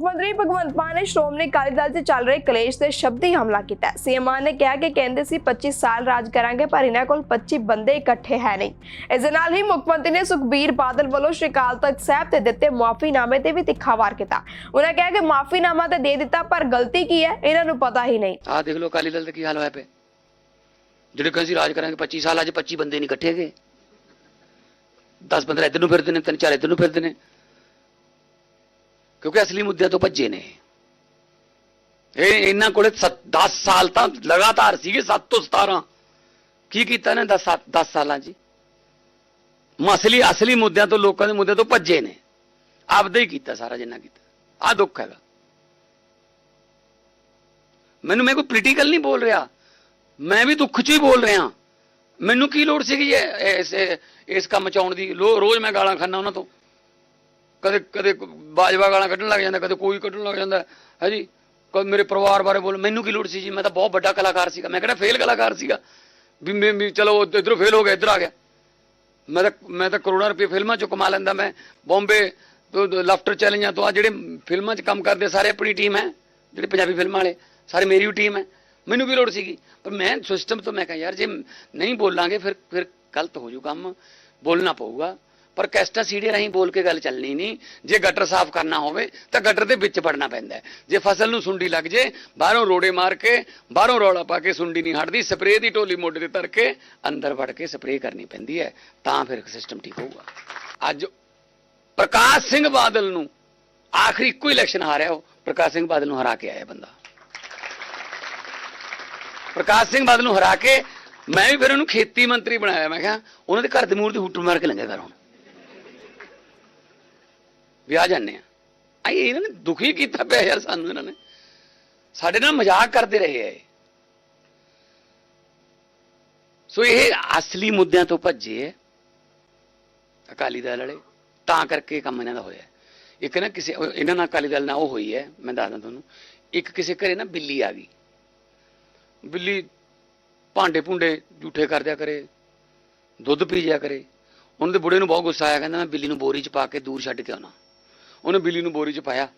ਮੁੱਖ ਮੰਤਰੀ ਭਗਵੰਤ ਮਾਨ ਨੇ ਸ਼੍ਰੋਮਣੀ ਅਕਾਲੀ ਦਲ 'ਚ ਚੱਲ ਰਹੇ ਕਲੇਸ਼ ਤੇ ਸ਼ਬਦੀ ਹਮਲਾ ਕੀਤਾ ਸੀਐਮ ਮਾਨ ਨੇ ਕਿਹਾ ਕਿ ਕਹਿੰਦੇ ਸੀ 25 ਸਾਲ ਰਾਜ ਕਰਾਂਗੇ, ਪਰ ਇਹਨਾਂ ਕੋਲ 25 ਬੰਦੇ ਇਕੱਠੇ ਹੈ ਨਹੀਂ। ਇਸ ਦੇ ਨਾਲ ਹੀ ਮੁੱਖ ਮੰਤਰੀ ਨੇ ਸੁਖਬੀਰ ਬਾਦਲ ਵੱਲੋਂ ਸ਼੍ਰੀ ਤਖਤ ਸਾਹਿਬ ਤੇ ਦਿੱਤੇ ਮੁਆਫੀਨਾਮੇ ਤੇ ਵੀ ਤਿੱਖਾ ਵਾਰ ਕੀਤਾ। ਉਹਨਾਂ ਕਿਹਾ ਕਿ ਮੁਆਫੀਨਾਮਾ ਤੇ ਦੇ ਦਿੱਤਾ, ਪਰ ਗਲਤੀ ਕੀ ਹੈ, ਇਹਨਾਂ ਨੂੰ ਪਤਾ ਹੀ ਨਹੀਂ। ਆਹ ਦੇਖ ਲਓ ਅਕਾਲੀ ਦਲ ਦਾ ਕੀ ਹਾਲ ਹੋਇਆ ਪਿਆ। ਜਿਹੜੇ ਕਹਿੰਦੇ ਸੀ ਰਾਜ ਕਰਾਂਗੇ 25 ਸਾਲ, ਅੱਜ 25 ਬੰਦੇ ਨਹੀਂ ਇਕੱਠੇ ਗਏ 10 15 ਇੱਧਰ ਨੂੰ ਫਿਰਦੇ ਨੇ, ਤਿੰਨ ਚਾਰ ਇੱਧਰ ਨੂੰ ਫਿਰਦੇ ਨੇ। ਕਿਉਂਕਿ ਅਸਲੀ ਮੁੱਦਿਆਂ ਤੋਂ ਭੱਜੇ ਨੇ। ਇਹ ਇਹਨਾਂ ਕੋਲੇ 10 ਸਾਲ ਤਾਂ ਲਗਾਤਾਰ ਸੀਗੇ 7 ਤੋਂ 17 ਕੀ ਕੀਤਾ ਨੇ 10 10 ਸਾਲਾਂ 'ਚ ਮਸਲੀ ਅਸਲੀ ਮੁੱਦਿਆਂ ਤੋਂ ਲੋਕਾਂ ਦੇ ਮੁੱਦਿਆਂ ਤੋਂ ਭੱਜੇ ਨੇ। ਆਪਦਾ ਹੀ ਕੀਤਾ ਸਾਰਾ ਜਿੰਨਾ ਕੀਤਾ। ਆ ਦੁੱਖ ਹੈਗਾ। ਮੈਨੂੰ ਮੈਂ ਕੋਈ ਪੋਲੀਟੀਕਲ ਨਹੀਂ ਬੋਲ ਰਿਹਾ। ਮੈਂ ਵੀ ਦੁੱਖ 'ਚ ਹੀ ਬੋਲ ਰਿਹਾ। ਮੈਨੂੰ ਕੀ ਲੋੜ ਸੀਗੀ ਇਹ- ਇਸ ਇਸ ਕੰਮ ਚ ਆਉਣ ਦੀ? ਲੋ- ਰੋਜ਼ ਮੈਂ ਗਾਲਾਂ ਖਾਨਾ ਉਹਨਾਂ ਤੋਂ। ਕਦੇ ਕਦੇ ਬਾਜਵਾ ਗਾਲਾਂ ਕੱਢਣ ਲੱਗ ਜਾਂਦਾ, ਕਦੇ ਕੋਈ ਕੱਢਣ ਲੱਗ ਜਾਂਦਾ। ਹੈ ਜੀ? ਕਦੇ ਮੇਰੇ ਪਰਿਵਾਰ ਬਾਰੇ ਬੋਲ, ਮੈਨੂੰ ਕੀ ਲੋੜ ਸੀ ਜੀ? ਮੈਂ ਤਾਂ ਬਹੁਤ ਵੱਡਾ ਕਲਾਕਾਰ ਸੀਗਾ। ਮੈਂ ਕਿਹੜਾ ਫੇਲ ਕਲਾਕਾਰ ਸੀਗਾ? ਵੀ ਮੈਂ ਵੀ ਚਲੋ ਇਧਰੋਂ ਫੇਲ ਹੋ ਗਿਆ, ਇੱਧਰ ਆ ਗਿਆ। ਮੈਂ ਤਾਂ ਮੈਂ ਤਾਂ ਕਰੋੜਾਂ ਰੁਪਏ ਫਿਲਮਾਂ ਚੋਂ ਕਮਾ ਲੈਂਦਾ ਮੈਂ। ਬੰਬੇ ਤੋਂ ਲਾਫਟਰ ਚੈਲੰਜਾਂ ਤੋਂ ਆ ਜਿਹੜੇ ਫਿਲਮਾਂ 'ਚ ਕੰਮ ਕਰਦੇ, ਸਾਰੇ ਆਪਣੀ ਟੀਮ ਹੈ। ਜਿਹੜੇ ਪੰਜਾਬੀ ਫਿਲਮਾਂ ਵਾਲੇ, ਸਾਰੇ ਮੇਰੀ ਵੀ ਟੀਮ ਹੈ। ਮੈਨੂੰ ਵੀ ਲੋੜ ਸੀਗੀ? ਪਰ ਮੈਂ ਸਿਸਟਮ ਤੋਂ ਮੈਂ ਕਿਹਾ, ਯਾਰ ਜੇ ਨਹੀਂ ਬੋਲਾਂਗੇ, ਫਿਰ ਫਿਰ ਗਲਤ ਹੋ ਜੂ ਕੰਮ। ਬੋਲਣਾ ਪਊਗਾ। ਪਰ ਕੈਸਟਾ ਸੀੜੇ ਰਾਹੀਂ ਬੋਲ ਕੇ ਗੱਲ ਚੱਲਣੀ ਨਹੀਂ। ਜੇ ਗਟਰ ਸਾਫ਼ ਕਰਨਾ ਹੋਵੇ, ਤਾਂ ਗਟਰ ਦੇ ਵਿੱਚ ਵੜਨਾ ਪੈਂਦਾ ਜੇ ਫਸਲ ਨੂੰ ਸੁੰਡੀ ਲੱਗ ਜੇ, ਬਾਹਰੋਂ ਰੋੜੇ ਮਾਰ ਕੇ, ਬਾਹਰੋਂ ਰੌਲਾ ਪਾ ਕੇ ਸੁੰਡੀ ਨਹੀਂ ਹਟਦੀ, ਸਪਰੇਅ ਦੀ ਢੋਲੀ ਮੋਢੇ ਤੇ ਧਰ ਕੇ ਅੰਦਰ ਵੜ ਕੇ ਸਪਰੇਅ ਕਰਨੀ ਪੈਂਦੀ ਹੈ, ਤਾਂ ਫਿਰ ਸਿਸਟਮ ਠੀਕ ਹੋਊਗਾ। ਅੱਜ ਪ੍ਰਕਾਸ਼ ਸਿੰਘ ਬਾਦਲ ਨੂੰ ਆਖਰੀ ਇੱਕੋ ਇਲੈਕਸ਼ਨ ਹਾਰਿਆ ਉਹ। ਪ੍ਰਕਾਸ਼ ਸਿੰਘ ਬਾਦਲ ਨੂੰ ਹਰਾ ਕੇ ਆਇਆ ਬੰਦਾ। ਪ੍ਰਕਾਸ਼ ਸਿੰਘ ਬਾਦਲ ਨੂੰ ਹਰਾ ਕੇ ਮੈਂ ਵੀ ਫਿਰ ਉਹਨੂੰ ਖੇਤੀ ਮੰਤਰੀ ਬਣਾਇਆ। ਮੈਂ ਕਿਹਾ, ਉਹਨਾਂ ਦੇ ਘਰ ਦੇ ਮੂਹਰੇ ਤੇ ਹੁੱਟ ਮਾਰ ਕੇ ਲੰਘਿਆ ਕਰ ਹੁਣ ਵਿਆਹ ਜਾਂਦੇ ਆ। ਆਈ, ਇਹਨਾਂ ਨੇ ਦੁਖੀ ਕੀਤਾ ਪਿਆ ਯਾਰ ਸਾਨੂੰ, ਇਹਨਾਂ ਨੇ। ਸਾਡੇ ਨਾਲ ਮਜ਼ਾਕ ਕਰਦੇ ਰਹੇ ਐ ਸੋ ਇਹ ਅਸਲੀ ਮੁੱਦਿਆਂ ਤੋਂ ਭੱਜੇ ਐ ਅਕਾਲੀ ਦਲ ਵਾਲੇ, ਤਾਂ ਕਰਕੇ ਇਹ ਕੰਮ ਇਹਨਾਂ ਦਾ ਹੋਇਆ। ਇੱਕ ਨਾ ਕਿਸੇ ਇਹਨਾਂ ਨਾਲ ਅਕਾਲੀ ਦਲ ਨਾਲ ਉਹ ਹੋਈ ਹੈ, ਮੈਂ ਦੱਸਦਾ ਤੁਹਾਨੂੰ। ਇੱਕ ਕਿਸੇ ਘਰੇ ਨਾ ਬਿੱਲੀ ਆ ਗਈ। ਬਿੱਲੀ ਭਾਂਡੇ ਭੁੰਡੇ ਝੂਠੇ ਕਰਦਿਆ ਕਰੇ, ਦੁੱਧ ਪੀ ਜਾ ਕਰੇ। ਉਹਨਾਂ ਦੇ ਬੁੜੇ ਨੂੰ ਬਹੁਤ ਗੁੱਸਾ ਆਇਆ, ਕਹਿੰਦਾ ਮੈਂ ਬਿੱਲੀ ਨੂੰ ਬੋਰੀ 'ਚ ਪਾ ਕੇ ਦੂਰ ਛੱਡ ਕੇ ਆਉਣਾ। ਉਹਨੇ ਬਿੱਲੀ ਨੂੰ ਬੋਰੀ 'ਚ ਪਾਇਆ,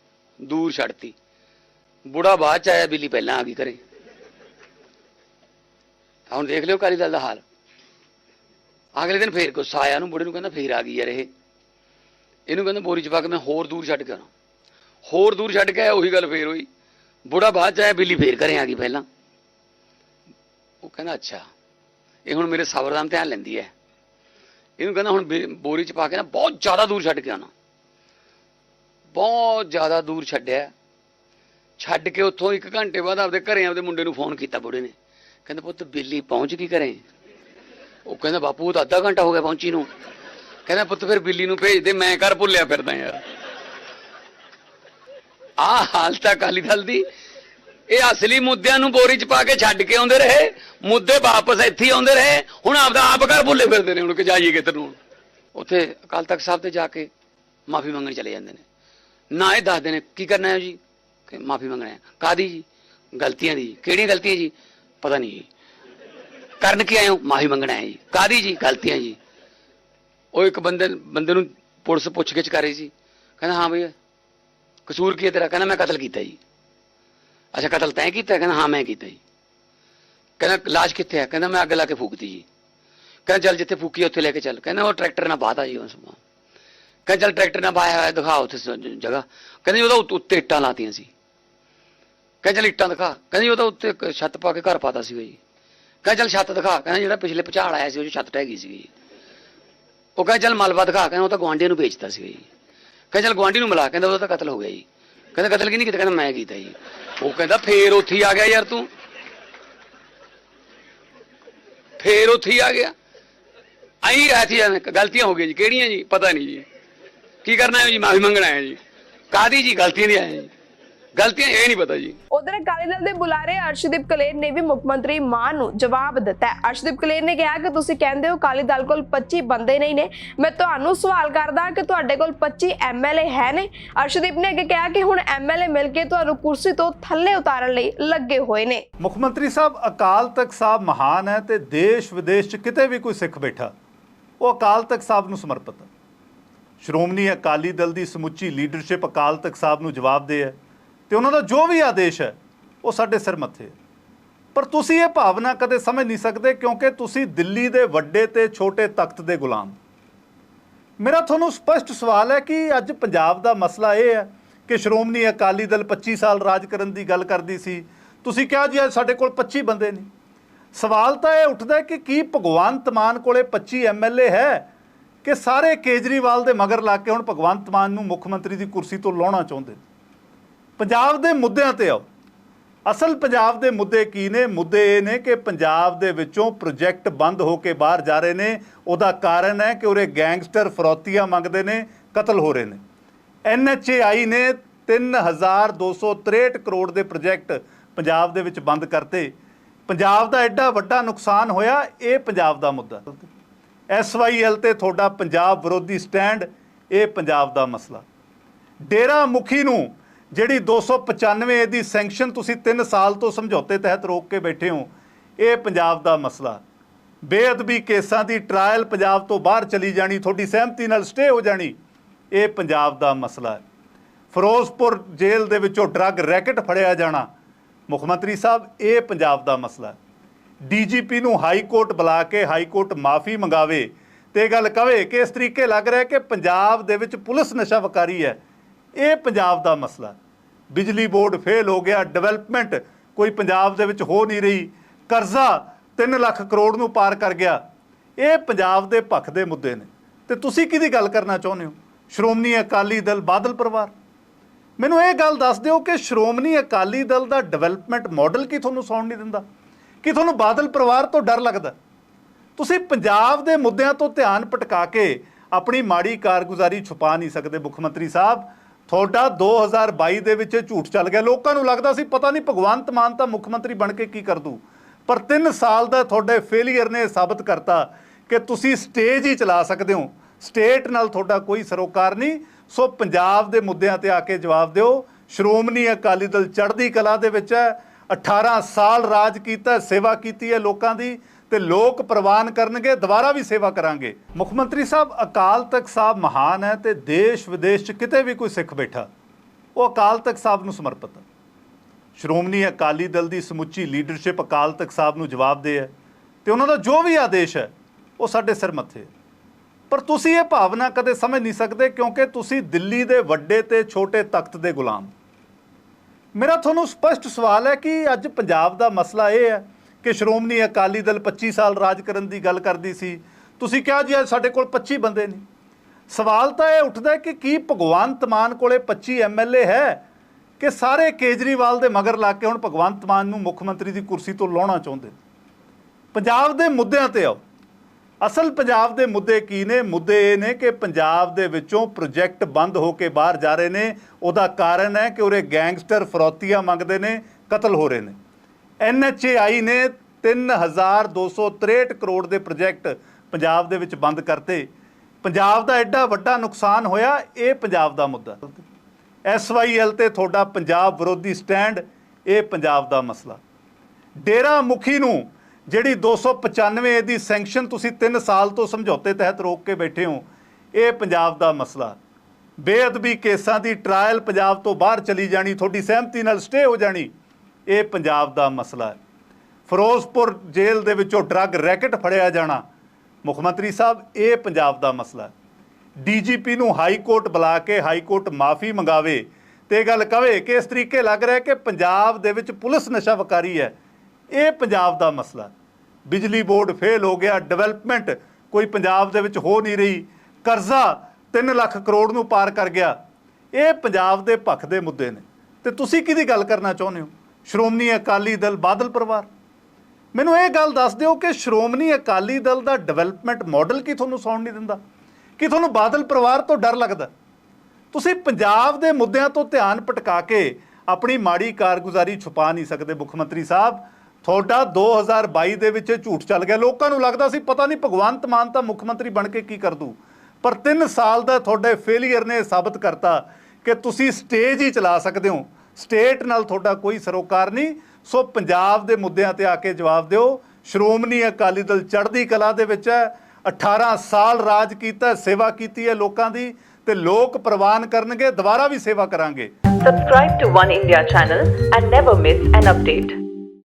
ਦੂਰ ਛੱਡਤੀ। ਬੁੜਾ ਬਾਅਦ 'ਚ ਆਇਆ, ਬਿੱਲੀ ਪਹਿਲਾਂ ਆ ਗਈ ਘਰੇ। ਹੁਣ ਦੇਖ ਲਿਓ ਕਾਲੀ ਦਲ ਦਾ ਹਾਲ। ਅਗਲੇ ਦਿਨ ਫੇਰ ਗੁੱਸਾ ਆਇਆ ਉਹਨੂੰ, ਬੁੜੇ ਨੂੰ ਕਹਿੰਦਾ ਫੇਰ ਆ ਗਈ ਯਾਰ ਇਹ। ਇਹਨੂੰ ਕਹਿੰਦਾ ਬੋਰੀ 'ਚ ਪਾ ਕੇ ਮੈਂ ਹੋਰ ਦੂਰ ਛੱਡ ਕੇ ਆਉਣਾ। ਹੋਰ ਦੂਰ ਛੱਡ ਕੇ ਆਇਆ, ਉਹੀ ਗੱਲ ਫੇਰ ਹੋਈ। ਬੁੜਾ ਬਾਅਦ 'ਚ ਆਇਆ, ਬਿੱਲੀ ਫੇਰ ਘਰੇ ਆ ਗਈ ਪਹਿਲਾਂ। ਉਹ ਕਹਿੰਦਾ, ਅੱਛਾ, ਇਹ ਹੁਣ ਮੇਰੇ ਸਬਰ ਦਾ ਧਿਆਨ ਲੈਂਦੀ ਹੈ। ਇਹਨੂੰ ਕਹਿੰਦਾ ਹੁਣ ਬੇ- ਬੋਰੀ 'ਚ ਪਾ ਕੇ ਨਾ ਬਹੁਤ ਜ਼ਿਆਦਾ ਦੂਰ ਛੱਡ ਕੇ ਆਉਣਾ। ਬਹੁਤ ਜ਼ਿਆਦਾ ਦੂਰ ਛੱਡਿਆ। ਛੱਡ ਕੇ ਉੱਥੋਂ ਇੱਕ ਘੰਟੇ ਬਾਅਦ ਆਪਦੇ ਘਰੇ ਆਪਦੇ ਮੁੰਡੇ ਨੂੰ ਫੋਨ ਕੀਤਾ ਬੁੜੇ ਨੇ। ਕਹਿੰਦਾ, ਪੁੱਤ, ਬਿੱਲੀ ਪਹੁੰਚ ਗਈ ਘਰੇ। ਉਹ ਕਹਿੰਦਾ, ਬਾਪੂ, ਉਹ ਤਾਂ ਅੱਧਾ ਘੰਟਾ ਹੋ ਗਿਆ ਪਹੁੰਚੀ ਨੂੰ। ਕਹਿੰਦਾ, ਪੁੱਤ, ਫਿਰ ਬਿੱਲੀ ਨੂੰ ਭੇਜ ਦੇ, ਮੈਂ ਘਰ ਭੁੱਲਿਆ ਫਿਰਦਾ ਯਾਰ। ਆ ਹਾਲਤ ਹੈ ਅਕਾਲੀ ਦਲ ਦੀ। ਇਹ ਅਸਲੀ ਮੁੱਦਿਆਂ ਨੂੰ ਬੋਰੀ 'ਚ ਪਾ ਕੇ ਛੱਡ ਕੇ ਆਉਂਦੇ ਰਹੇ। ਮੁੱਦੇ ਵਾਪਸ ਇੱਥੇ ਆਉਂਦੇ ਰਹੇ। ਹੁਣ ਆਪਦਾ ਆਪ ਘਰ ਭੁੱਲੇ ਫਿਰਦੇ ਨੇ ਹੁਣ ਕਿ ਜਾਈਏ ਕਿੱਧਰ ਨੂੰ। ਉੱਥੇ ਅਕਾਲ ਤਖਤ ਸਾਹਿਬ ਤੇ ਜਾ ਕੇ ਮਾਫੀ ਮੰਗਣ ਚਲੇ ਜਾਂਦੇ ਨੇ। ਨਾ ਇਹ ਦੱਸਦੇ ਨੇ, ਕੀ ਕਰਨਾ ਹੈ ਜੀ? ਕਿ ਮਾਫੀ ਮੰਗਣਾ ਹੈ। ਕਾਦੀ ਜੀ? ਗਲਤੀਆਂ ਦੀ ਜੀ। ਕਿਹੜੀਆਂ ਗਲਤੀਆਂ ਜੀ? ਪਤਾ ਨਹੀਂ ਜੀ। ਕਰਨ ਕੀ ਆਏ ਹੋ? ਮਾਫੀ ਮੰਗਣਾ ਹੈ ਜੀ। ਕਾਦੀ ਜੀ? ਗਲਤੀਆਂ ਜੀ। ਉਹ ਇੱਕ ਬੰਦੇ ਬੰਦੇ ਨੂੰ ਪੁਲਿਸ ਪੁੱਛ ਗਿੱਛ ਕਰ ਰਹੀ ਸੀ। ਕਹਿੰਦਾ, ਹਾਂ ਭਈ ਕਸੂਰ ਕੀ ਹੈ ਤੇਰਾ? ਕਹਿੰਦਾ, ਮੈਂ ਕਤਲ ਕੀਤਾ ਜੀ। ਅੱਛਾ, ਕਤਲ ਤੈਂ ਕੀਤਾ? ਕਹਿੰਦਾ, ਹਾਂ, ਮੈਂ ਕੀਤਾ ਜੀ। ਕਹਿੰਦਾ, ਲਾਸ਼ ਕਿੱਥੇ ਹੈ? ਕਹਿੰਦਾ, ਮੈਂ ਅੱਗ ਲਾ ਕੇ ਫੂਕਤੀ ਜੀ। ਕਹਿੰਦਾ, ਚੱਲ ਜਿੱਥੇ ਫੂਕੀ ਉੱਥੇ ਲੈ ਕੇ ਚੱਲ। ਕਹਿੰਦਾ, ਉਹ ਟਰੈਕਟਰ ਨਾਲ ਬਾਤਾ ਜੀ ਉਸ ਨੂੰ। ਕਹਿੰਦੇ ਚੱਲ ਟਰੈਕਟਰ ਨਾਲ ਬਾਇਆ ਹੋਇਆ, ਦਿਖਾ ਉੱਥੇ ਜਗ੍ਹਾ। ਕਹਿੰਦੇ ਜੀ ਉਹਦਾ ਉੱਤੇ ਇੱਟਾਂ ਲਾਤੀਆਂ ਸੀ। ਕਹਿੰਦੇ ਚੱਲ ਇੱਟਾਂ ਦਿਖਾ। ਕਹਿੰਦਾ ਉਹਦਾ ਉੱਤੇ ਛੱਤ ਪਾ ਕੇ ਘਰ ਪਾਤਾ ਸੀ ਜੀ ਕਹਿੰਦੇ ਚੱਲ ਛੱਤ ਦਿਖਾ। ਕਹਿੰਦਾ ਜਿਹੜਾ ਪਿਛਲੇ ਭੁਚਾਲ ਆਇਆ ਸੀ, ਉਹ ਛੱਤ ਟਹਿ ਗਈ ਸੀ ਜੀ ਉਹ ਕਹਿੰਦਾ ਚੱਲ ਮਲਬਾ ਦਿਖਾ। ਕਹਿੰਦਾ ਉਹ ਤਾਂ ਗਵਾਂਢੀਆਂ ਨੂੰ ਵੇਚਤਾ ਸੀ ਜੀ ਕਹਿੰਦਾ ਚੱਲ ਗਵਾਂਢੀ ਨੂੰ ਮਿਲਾ। ਕਹਿੰਦਾ ਉਹਦਾ ਤਾਂ ਕਤਲ ਹੋ ਗਿਆ ਜੀ। ਕਹਿੰਦਾ ਕਤਲ ਕੀ ਨਹੀਂ ਕੀਤਾ? ਕਹਿੰਦਾ ਮੈਂ ਕੀਤਾ ਜੀ। ਉਹ ਕਹਿੰਦਾ ਫੇਰ ਉੱਥੇ ਹੀ ਆ ਗਿਆ ਯਾਰ ਤੂੰ। ਫੇਰ ਉੱਥੇ ਹੀ ਆ ਗਿਆ। ਆਈ ਰਹਤੀ ਜਾਂ ਗਲਤੀਆਂ ਹੋ ਗਈਆਂ ਜੀ। ਕਿਹੜੀਆਂ ਜੀ? ਪਤਾ ਨਹੀਂ ਜੀ। ਕੀ ਕਰਨਾ ਹੈ ਜੀ? ਮਾਫੀ ਮੰਗਣਾ ਹੈ ਜੀ। ਕਾਦੀ ਜੀ? ਗਲਤੀਆਂ ਦੀਆਂ ਹੈ ਜੀ। ਗਲਤੀਆਂ ਇਹ ਨਹੀਂ ਪਤਾ ਜੀ। ਉਧਰ ਅਕਾਲੀ ਦਲ ਦੇ ਬੁਲਾਰੇ ਅਰਸ਼ਦੀਪ ਕਲੇਰ ਨੇ ਵੀ ਮੁੱਖ ਮੰਤਰੀ ਮਾਨ ਨੂੰ ਜਵਾਬ ਦਿੱਤਾ ਹੈ। ਅਰਸ਼ਦੀਪ ਕਲੇਰ ਨੇ ਕਿਹਾ ਕਿ ਤੁਸੀਂ ਕਹਿੰਦੇ ਹੋ ਅਕਾਲੀ ਦਲ ਕੋਲ 25 ਬੰਦੇ ਨਹੀਂ ਨੇ। ਮੈਂ ਤੁਹਾਨੂੰ ਸਵਾਲ ਕਰਦਾ ਕਿ ਤੁਹਾਡੇ ਕੋਲ 25 ਐਮਐਲਏ ਹੈ ਨੇ। ਅਰਸ਼ਦੀਪ ਨੇ ਅੱਗੇ ਕਿਹਾ ਕਿ ਹੁਣ ਐਮਐਲਏ ਮਿਲ ਕੇ ਤੁਹਾਨੂੰ ਕੁਰਸੀ ਤੋਂ ਥੱਲੇ ਉਤਾਰਨ ਲਈ ਲੱਗੇ ਹੋਏ ਨੇ। ਮੁੱਖ ਮੰਤਰੀ ਸਾਹਿਬ ਅਕਾਲ ਤਖਤ ਸਾਹਿਬ ਮਹਾਨ ਹੈ ਤੇ ਦੇਸ਼ ਵਿਦੇਸ਼ 'ਚ ਕਿਤੇ ਵੀ ਕੋਈ ਸਿੱਖ ਬੈਠਾ। ਉਹ ਅਕਾਲ ਤਖਤ ਸਾਹਿਬ ਨੂੰ ਸਮਰਪਿਤ ਹੈ। ਸ਼੍ਰੋਮਣੀ ਅਕਾਲੀ ਦਲ ਦੀ ਸਮੁੱਚੀ ਲੀਡਰਸ਼ਿਪ ਅਕਾਲ ਤਖਤ ਸਾਹਿਬ ਨੂੰ ਜਵਾਬਦੇ ਹੈ ਤੇ ਉਹਨਾਂ ਦਾ ਜੋ ਵੀ ਆਦੇਸ਼ ਹੈ, ਉਹ ਸਾਡੇ ਸਿਰ ਮੱਥੇ ਹੈ। ਪਰ ਤੁਸੀਂ ਇਹ ਭਾਵਨਾ ਕਦੇ ਸਮਝ ਨਹੀਂ ਸਕਦੇ ਕਿਉਂਕਿ ਤੁਸੀਂ ਦਿੱਲੀ ਦੇ ਵੱਡੇ ਤੇ ਛੋਟੇ ਤਖਤ ਦੇ ਗੁਲਾਮ। ਮੇਰਾ ਤੁਹਾਨੂੰ ਸਪਸ਼ਟ ਸਵਾਲ ਹੈ ਕਿ ਅੱਜ ਪੰਜਾਬ ਦਾ ਮਸਲਾ ਇਹ ਹੈ ਕਿ ਸ਼੍ਰੋਮਣੀ ਅਕਾਲੀ ਦਲ 25 ਸਾਲ ਰਾਜ ਕਰਨ ਦੀ ਗੱਲ ਕਰਦੀ ਸੀ। ਤੁਸੀਂ ਕਿਹਾ ਜੀ ਅੱਜ ਸਾਡੇ ਕੋਲ 25 ਬੰਦੇ ਨੇ। ਸਵਾਲ ਤਾਂ ਇਹ ਉੱਠਦਾ ਕਿ ਕੀ ਭਗਵੰਤ ਮਾਨ ਕੋਲੇ 25 ਐਮਐਲਏ ਹੈ ਕਿ ਸਾਰੇ ਕੇਜਰੀਵਾਲ ਦੇ ਮਗਰ ਲਾ ਕੇ ਹੁਣ ਭਗਵੰਤ ਮਾਨ ਨੂੰ ਮੁੱਖ ਮੰਤਰੀ ਦੀ ਕੁਰਸੀ ਤੋਂ ਲਾਉਣਾ ਚਾਹੁੰਦੇ ਨੇ। ਪੰਜਾਬ ਦੇ ਮੁੱਦਿਆਂ ਤੇ ਆਓ। ਅਸਲ ਪੰਜਾਬ ਦੇ ਮੁੱਦੇ ਕੀ ਨੇ? ਮੁੱਦੇ ਇਹ ਨੇ ਕਿ ਪੰਜਾਬ ਦੇ ਵਿੱਚੋਂ ਪ੍ਰੋਜੈਕਟ ਬੰਦ ਹੋ ਕੇ ਬਾਹਰ ਜਾ ਰਹੇ ਨੇ। ਉਹਦਾ ਕਾਰਨ ਹੈ ਕਿ ਉਰੇ ਗੈਂਗਸਟਰ ਫਰੋਤੀਆਂ ਮੰਗਦੇ ਨੇ, ਕਤਲ ਹੋ ਰਹੇ ਨੇ। ਐਨਐਚਏਆਈ ਨੇ 3263 ਕਰੋੜ ਦੇ ਪ੍ਰੋਜੈਕਟ ਪੰਜਾਬ ਦੇ ਵਿੱਚ ਬੰਦ ਕਰਤੇ। ਪੰਜਾਬ ਦਾ ਐਡਾ ਵੱਡਾ ਨੁਕਸਾਨ ਹੋਇਆ, ਇਹ ਪੰਜਾਬ ਦਾ ਮੁੱਦਾ। ਐਸਵਾਈਐਲ ਤੇ ਤੁਹਾਡਾ ਪੰਜਾਬ ਵਿਰੋਧੀ ਸਟੈਂਡ, ਇਹ ਪੰਜਾਬ ਦਾ ਮਸਲਾ। ਡੇਰਾ ਮੁਖੀ ਨੂੰ, ਜਿਹੜੀ 295 ਦੀ ਸੈਂਕਸ਼ਨ ਤੁਸੀਂ 3 ਸਾਲ ਤੋਂ ਸਮਝੌਤੇ ਤਹਿਤ ਰੋਕ ਕੇ ਬੈਠੇ ਹੋ, ਇਹ ਪੰਜਾਬ ਦਾ ਮਸਲਾ। ਬੇਅਦਬੀ ਕੇਸਾਂ ਦੀ ਟ੍ਰਾਇਲ ਪੰਜਾਬ ਤੋਂ ਬਾਹਰ ਚਲੀ ਜਾਣੀ, ਤੁਹਾਡੀ ਸਹਿਮਤੀ ਨਾਲ ਸਟੇ ਹੋ ਜਾਣੀ, ਇਹ ਪੰਜਾਬ ਦਾ ਮਸਲਾ ਹੈ। ਫਿਰੋਜ਼ਪੁਰ ਜੇਲ੍ਹ ਦੇ ਵਿੱਚੋਂ ਡਰੱਗ ਰੈਕਟ ਫੜਿਆ ਜਾਣਾ, ਮੁੱਖ ਮੰਤਰੀ ਸਾਹਿਬ, ਇਹ ਪੰਜਾਬ ਦਾ ਮਸਲਾ ਹੈ। ਡੀਜੀਪੀ ਨੂੰ ਹਾਈ ਕੋਰਟ ਬੁਲਾ ਕੇ ਹਾਈ ਕੋਰਟ ਮਾਫੀ ਮੰਗਾਵੇ ਤੇ ਇਹ ਗੱਲ ਕਵੇ ਕਿ ਇਸ ਤਰੀਕੇ ਲੱਗ ਰਿਹਾ ਕਿ ਪੰਜਾਬ ਦੇ ਵਿੱਚ ਪੁਲਿਸ ਨਸ਼ਾ ਵਕਾਰੀ ਹੈ। ਇਹ ਪੰਜਾਬ ਦਾ ਮਸਲਾ ਬਿਜਲੀ ਬੋਰਡ ਫੇਲ ਹੋ ਗਿਆ, ਡਿਵੈਲਪਮੈਂਟ ਕੋਈ ਪੰਜਾਬ ਦੇ ਵਿੱਚ ਹੋ ਨਹੀਂ ਰਹੀ, ਕਰਜ਼ਾ 3 ਲੱਖ ਕਰੋੜ ਨੂੰ ਪਾਰ ਕਰ ਗਿਆ। ਇਹ ਪੰਜਾਬ ਦੇ ਪੱਖ ਦੇ ਮੁੱਦੇ ਨੇ। ਤੇ ਤੁਸੀਂ ਕਿਹਦੀ ਗੱਲ ਕਰਨਾ ਚਾਹੁੰਦੇ ਹੋ? ਸ਼੍ਰੋਮਣੀ ਅਕਾਲੀ ਦਲ, ਬਾਦਲ ਪਰਿਵਾਰ? ਮੈਨੂੰ ਇਹ ਗੱਲ ਦੱਸ ਦਿਓ ਕਿ ਸ਼੍ਰੋਮਣੀ ਅਕਾਲੀ ਦਲ ਦਾ ਡਿਵੈਲਪਮੈਂਟ ਮਾਡਲ ਕੀ ਤੁਹਾਨੂੰ ਸੌਣ ਨਹੀਂ ਦਿੰਦਾ? ਕਿ ਤੁਹਾਨੂੰ ਬਾਦਲ ਪਰਿਵਾਰ ਤੋਂ ਡਰ ਲੱਗਦਾ? ਤੁਸੀਂ ਪੰਜਾਬ ਦੇ ਮੁੱਦਿਆਂ ਤੋਂ ਧਿਆਨ ਭਟਕਾ ਕੇ ਆਪਣੀ ਮਾੜੀ ਕਾਰਗੁਜ਼ਾਰੀ ਛੁਪਾ ਨਹੀਂ ਸਕਦੇ ਮੁੱਖ ਮੰਤਰੀ ਸਾਹਿਬ। ਤੁਹਾਡਾ 2022 ਦੇ ਵਿੱਚ ਇਹ ਝੂਠ ਚੱਲ ਗਿਆ। ਲੋਕਾਂ ਨੂੰ ਲੱਗਦਾ ਸੀ ਪਤਾ ਨਹੀਂ ਭਗਵੰਤ ਮਾਨ ਤਾਂ ਮੁੱਖ ਮੰਤਰੀ ਬਣ ਕੇ ਕੀ ਕਰ ਦੂ। ਪਰ 3 ਸਾਲ ਦਾ ਤੁਹਾਡੇ ਫੇਲਿਅਰ ਨੇ ਸਾਬਤ ਕਰਤਾ ਕਿ ਤੁਸੀਂ ਸਟੇਜ ਹੀ ਚਲਾ ਸਕਦੇ ਹੋ। ਸਟੇਟ ਨਾਲ ਤੁਹਾਡਾ ਕੋਈ ਸਰੋਕਾਰ ਨਹੀਂ। ਸੋ ਪੰਜਾਬ ਦੇ ਮੁੱਦਿਆਂ ਤੇ ਆ ਕੇ ਜਵਾਬ ਦਿਓ। ਸ਼੍ਰੋਮਣੀ ਅਕਾਲੀ ਦਲ ਚੜ੍ਹਦੀ ਕਲਾ ਦੇ ਵਿੱਚ ਹੈ। 18 ਸਾਲ ਰਾਜ ਕੀਤਾ, ਸੇਵਾ ਕੀਤੀ ਹੈ ਲੋਕਾਂ ਦੀ ਤੇ ਲੋਕ ਪ੍ਰਵਾਨ ਕਰਨਗੇ, ਦੁਬਾਰਾ ਵੀ ਸੇਵਾ ਕਰਾਂਗੇ। ਮੁੱਖ ਮੰਤਰੀ ਸਾਹਿਬ, ਅਕਾਲ ਤਖਤ ਸਾਹਿਬ ਮਹਾਨ ਹੈ ਤੇ ਦੇਸ਼ ਵਿਦੇਸ਼ 'ਚ ਕਿਤੇ ਵੀ ਕੋਈ ਸਿੱਖ ਬੈਠਾ, ਉਹ ਅਕਾਲ ਤਖਤ ਸਾਹਿਬ ਨੂੰ ਸਮਰਪਿਤ ਹੈ। ਸ਼੍ਰੋਮਣੀ ਅਕਾਲੀ ਦਲ ਦੀ ਸਮੁੱਚੀ ਲੀਡਰਸ਼ਿਪ ਅਕਾਲ ਤਖਤ ਸਾਹਿਬ ਨੂੰ ਜਵਾਬਦੇ ਹੈ ਤੇ ਉਹਨਾਂ ਦਾ ਜੋ ਵੀ ਆਦੇਸ਼ ਹੈ, ਉਹ ਸਾਡੇ ਸਿਰ ਮੱਥੇ ਹੈ। ਪਰ ਤੁਸੀਂ ਇਹ ਭਾਵਨਾ ਕਦੇ ਸਮਝ ਨਹੀਂ ਸਕਦੇ ਕਿਉਂਕਿ ਤੁਸੀਂ ਦਿੱਲੀ ਦੇ ਵੱਡੇ ਤੇ ਛੋਟੇ ਤਖਤ ਦੇ ਗੁਲਾਮ। ਮੇਰਾ ਤੁਹਾਨੂੰ ਸਪਸ਼ਟ ਸਵਾਲ ਹੈ ਕਿ ਅੱਜ ਪੰਜਾਬ ਦਾ ਮਸਲਾ ਇਹ ਹੈ ਕਿ ਸ਼੍ਰੋਮਣੀ ਅਕਾਲੀ ਦਲ 25 ਸਾਲ ਰਾਜ ਕਰਨ ਦੀ ਗੱਲ ਕਰਦੀ ਸੀ। ਤੁਸੀਂ ਕਿਹਾ ਜੀ ਅੱਜ ਸਾਡੇ ਕੋਲ 25 ਬੰਦੇ ਨੇ। ਸਵਾਲ ਤਾਂ ਇਹ ਉੱਠਦਾ ਕਿ ਕੀ ਭਗਵੰਤ ਮਾਨ ਕੋਲੇ 25 ਐਮਐਲਏ ਹੈ ਕਿ ਸਾਰੇ ਕੇਜਰੀਵਾਲ ਦੇ ਮਗਰ ਲਾ ਕੇ ਹੁਣ ਭਗਵੰਤ ਮਾਨ ਨੂੰ ਮੁੱਖ ਮੰਤਰੀ ਦੀ ਕੁਰਸੀ ਤੋਂ ਲਾਉਣਾ ਚਾਹੁੰਦੇ ਪੰਜਾਬ ਦੇ ਮੁੱਦਿਆਂ ਤੇ ਆਓ। ਅਸਲ ਪੰਜਾਬ ਦੇ ਮੁੱਦੇ ਕੀ ਨੇ? ਮੁੱਦੇ ਇਹ ਨੇ ਕਿ ਪੰਜਾਬ ਦੇ ਵਿੱਚੋਂ ਪ੍ਰੋਜੈਕਟ ਬੰਦ ਹੋ ਕੇ ਬਾਹਰ ਜਾ ਰਹੇ ਨੇ। ਉਹਦਾ ਕਾਰਨ ਹੈ ਕਿ ਉਰੇ ਗੈਂਗਸਟਰ ਫਰੋਤੀਆਂ ਮੰਗਦੇ ਨੇ, ਕਤਲ ਹੋ ਰਹੇ ਨੇ। ਐਨਐਚਏਆਈ ਨੇ 3263 ਕਰੋੜ ਦੇ ਪ੍ਰੋਜੈਕਟ ਪੰਜਾਬ ਦੇ ਵਿੱਚ ਬੰਦ ਕਰਤੇ। ਪੰਜਾਬ ਦਾ ਐਡਾ ਵੱਡਾ ਨੁਕਸਾਨ ਹੋਇਆ, ਇਹ ਪੰਜਾਬ ਦਾ ਮੁੱਦਾ। ਐਸਵਾਈਐਲ ਤੇ ਤੁਹਾਡਾ ਪੰਜਾਬ ਵਿਰੋਧੀ ਸਟੈਂਡ, ਇਹ ਪੰਜਾਬ ਦਾ ਮਸਲਾ। ਡੇਰਾ ਮੁਖੀ ਨੂੰ ਜਿਹੜੀ 295 ਦੀ ਸੈਂਕਸ਼ਨ ਤੁਸੀਂ 3 ਸਾਲ ਤੋਂ ਸਮਝੌਤੇ ਤਹਿਤ ਰੋਕ ਕੇ ਬੈਠੇ ਹੋ, ਇਹ ਪੰਜਾਬ ਦਾ ਮਸਲਾ। ਬੇਅਦਬੀ ਕੇਸਾਂ ਦੀ ਟ੍ਰਾਇਲ ਪੰਜਾਬ ਤੋਂ ਬਾਹਰ ਚਲੀ ਜਾਣੀ, ਤੁਹਾਡੀ ਸਹਿਮਤੀ ਨਾਲ ਸਟੇ ਹੋ ਜਾਣੀ, ਇਹ ਪੰਜਾਬ ਦਾ ਮਸਲਾ ਹੈ। ਫਿਰੋਜ਼ਪੁਰ ਜੇਲ੍ਹ ਦੇ ਵਿੱਚੋਂ ਡਰੱਗ ਰੈਕਟ ਫੜਿਆ ਜਾਣਾ, ਮੁੱਖ ਮੰਤਰੀ ਸਾਹਿਬ, ਇਹ ਪੰਜਾਬ ਦਾ ਮਸਲਾ ਹੈ। ਡੀਜੀਪੀ ਨੂੰ ਹਾਈ ਕੋਰਟ ਬੁਲਾ ਕੇ ਹਾਈ ਕੋਰਟ ਮਾਫੀ ਮੰਗਾਵੇ, ਤੇ ਇਹ ਗੱਲ ਕਵੇ ਕਿ ਇਸ ਤਰੀਕੇ ਲੱਗ ਰਿਹਾ ਕਿ ਪੰਜਾਬ ਦੇ ਵਿੱਚ ਪੁਲਿਸ ਨਸ਼ਾ ਵਕਾਰੀ ਹੈ। ਇਹ ਪੰਜਾਬ ਦਾ ਮਸਲਾ ਬਿਜਲੀ ਬੋਰਡ ਫੇਲ ਹੋ ਗਿਆ ਡਿਵੈਲਪਮੈਂਟ ਕੋਈ ਪੰਜਾਬ ਦੇ ਵਿੱਚ ਹੋ ਨਹੀਂ ਰਹੀ, ਕਰਜ਼ਾ 3 ਲੱਖ ਕਰੋੜ ਨੂੰ ਪਾਰ ਕਰ ਗਿਆ। ਇਹ ਪੰਜਾਬ ਦੇ ਪੱਖ ਦੇ ਮੁੱਦੇ ਨੇ। ਤੇ ਤੁਸੀਂ ਕਿਹਦੀ ਗੱਲ ਕਰਨਾ ਚਾਹੁੰਦੇ ਹੋ? ਸ਼੍ਰੋਮਣੀ ਅਕਾਲੀ ਦਲ, ਬਾਦਲ ਪਰਿਵਾਰ? ਮੈਨੂੰ ਇਹ ਗੱਲ ਦੱਸ ਦਿਓ ਕਿ ਸ਼੍ਰੋਮਣੀ ਅਕਾਲੀ ਦਲ ਦਾ ਡਿਵੈਲਪਮੈਂਟ ਮਾਡਲ ਕੀ ਤੁਹਾਨੂੰ ਸੌਣ ਨਹੀਂ ਦਿੰਦਾ? ਕਿ ਤੁਹਾਨੂੰ ਬਾਦਲ ਪਰਿਵਾਰ ਤੋਂ ਡਰ ਲੱਗਦਾ? ਤੁਸੀਂ ਪੰਜਾਬ ਦੇ ਮੁੱਦਿਆਂ ਤੋਂ ਧਿਆਨ ਭਟਕਾ ਕੇ ਆਪਣੀ ਮਾੜੀ ਕਾਰਗੁਜ਼ਾਰੀ ਛੁਪਾ ਨਹੀਂ ਸਕਦੇ, ਮੁੱਖ ਮੰਤਰੀ ਸਾਹਿਬ। ਤੁਹਾਡਾ 2022 ਦੇ ਵਿੱਚ ਇਹ ਝੂਠ ਚੱਲ ਗਿਆ। ਲੋਕਾਂ ਨੂੰ ਲੱਗਦਾ ਸੀ, ਪਤਾ ਨਹੀਂ ਭਗਵੰਤ ਮਾਨ ਤਾਂ ਮੁੱਖ ਮੰਤਰੀ ਬਣ ਕੇ ਕੀ ਕਰ ਦੂ ਪਰ 3 ਸਾਲ ਦਾ ਤੁਹਾਡੇ ਫੇਲਿਅਰ ਨੇ ਸਾਬਤ ਕਰਤਾ ਕਿ ਤੁਸੀਂ ਸਟੇਜ ਹੀ ਚਲਾ ਸਕਦੇ ਹੋ। ਸਟੇਟ ਨਾਲ ਤੁਹਾਡਾ ਕੋਈ ਸਰੋਕਾਰ ਨਹੀਂ। ਸੋ ਪੰਜਾਬ ਦੇ ਮੁੱਦਿਆਂ ਤੇ ਆ ਕੇ ਜਵਾਬ ਦਿਓ। ਸ਼੍ਰੋਮਣੀ ਅਕਾਲੀ ਦਲ ਚੜ੍ਹਦੀ ਕਲਾ ਦੇ ਵਿੱਚ ਹੈ। 18 ਸਾਲ ਰਾਜ ਕੀਤਾ, ਸੇਵਾ ਕੀਤੀ ਹੈ ਲੋਕਾਂ ਦੀ ਤੇ ਲੋਕ ਪ੍ਰਵਾਨ ਕਰਨਗੇ, ਦੁਬਾਰਾ ਵੀ ਸੇਵਾ ਕਰਾਂਗੇ। Subscribe to One India channel and never miss an update.